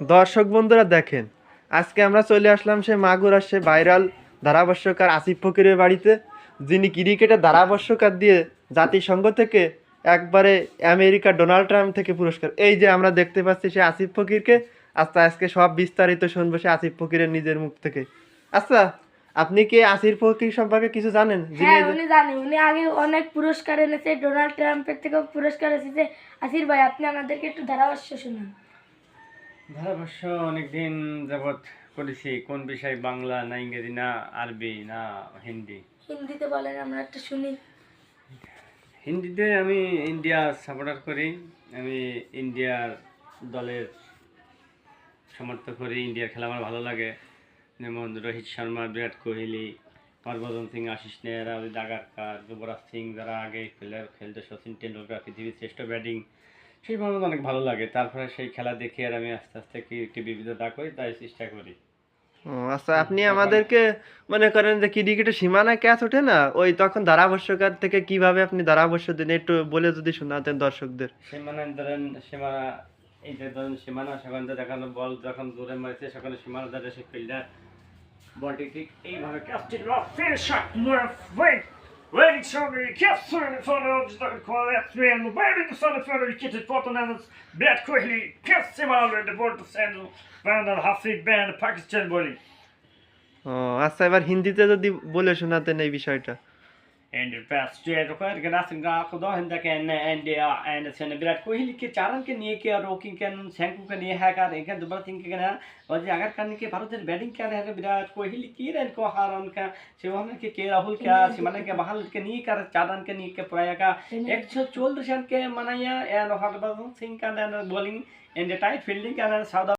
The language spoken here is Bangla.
দর্শক বন্ধুরা দেখেন, আজকে আমরা চলে আসলাম সে মাগুরার সে ভাইরাল ধারাভাষ্যকার আসিফ ফকিরের বাড়িতে, যিনি ক্রিকেটের ধারাভাষ্যকার দিয়ে জাতিসংঘ থেকে একবারে আমেরিকা ডোনাল্ড ট্রাম্প থেকে পুরস্কার। এই যে আমরা দেখতে পাচ্ছি সে আসিফ ফকিরকে আচ্ছা আজকে সব বিস্তারিত শুনব সে আসিফ ফকিরের নিজের মুখ থেকে। আচ্ছা আপনি কি আসিফ ফকির সম্পর্কে কিছু জানেন? হ্যাঁ উনি জানি। উনি আগে অনেক পুরস্কার এনেছে, ডোনাল্ড ট্রাম্পের থেকেও পুরস্কার এসেছে আসির ভাই, আপনি আমাদেরকে একটু ধারাভাষ্য শুনুন। ধারাভাষ্য অনেকদিন যাবৎ করেছি কোন বিষয় বাংলা না ইংরেজি না আরবি না হিন্দি? হিন্দিতে বলেন আমরা একটা শুনি। হিন্দিতে আমি ইন্ডিয়া সাপোর্টার করি আমি ইন্ডিয়ার দলের সমর্থক করি ইন্ডিয়ার খেলা আমার ভালো লাগে। যেমন রোহিত শর্মা বিরাট কোহলি হরভজন সিং আশিস নেহরা উদিত আগারকার যুবরাজ সিং যারা আগে প্লেয়ার খেলতে সচিন টেন্ডুলকার পৃথিবীর শ্রেষ্ঠ ব্যাটিং সেই ভাবে অনেক ভালো লাগে। তারপরে সেই খেলা দেখে আর আমি আস্তে আস্তে কি একটি বিবিধতা করি তাই চেষ্টা করি। আচ্ছা আপনি আমাদেরকে মনে করেন যে ক্রিকেটের সীমানা ক্যাচ ওঠে না? ওই তখন ধারাভাষ্যকার থেকে কীভাবে আপনি ধারাভাষ্য দিন? একটু বলে যদি শোনাতেন দর্শকদের। সীমানা ধরেন সীমানা এই যে ধরেন সীমানা সেখান থেকে দেখানো বল যখন দূরে মারছে সেখানে সীমানা ধরে সে ফিল্ডার বলটি ঠিক এইভাবে ক্যাচটি Finish shot, left, wait. Waiting shoulder, kast från före och stack kvar rätt ben och började sönder före vilket på den hennes Brett Kohli, i målet, det bort sen vändan Hafid Ben, Pakistan bowling. ও আচ্ছা এবার হিন্দিতে যদি বলে শোনাতেন এই বিষয়টা And best of it, Ganasing Gakudo, and the can and and the Sen के चारण के निये के रोकिंग के शंकु के निये है का एक दोबारा थिंक के ना और जे अगर करने के भारत में बैटिंग क्या रहे विराट कोहली की रन को हारन का शिवम के के राहुल क्या सिमरन के बहाल के निये कर चारण के निये के प्राय का एक सौ चौदह रन के मनाया एंड हरभजन सिंह का बॉलिंग एंड टाइट फील्डिंग का साउथ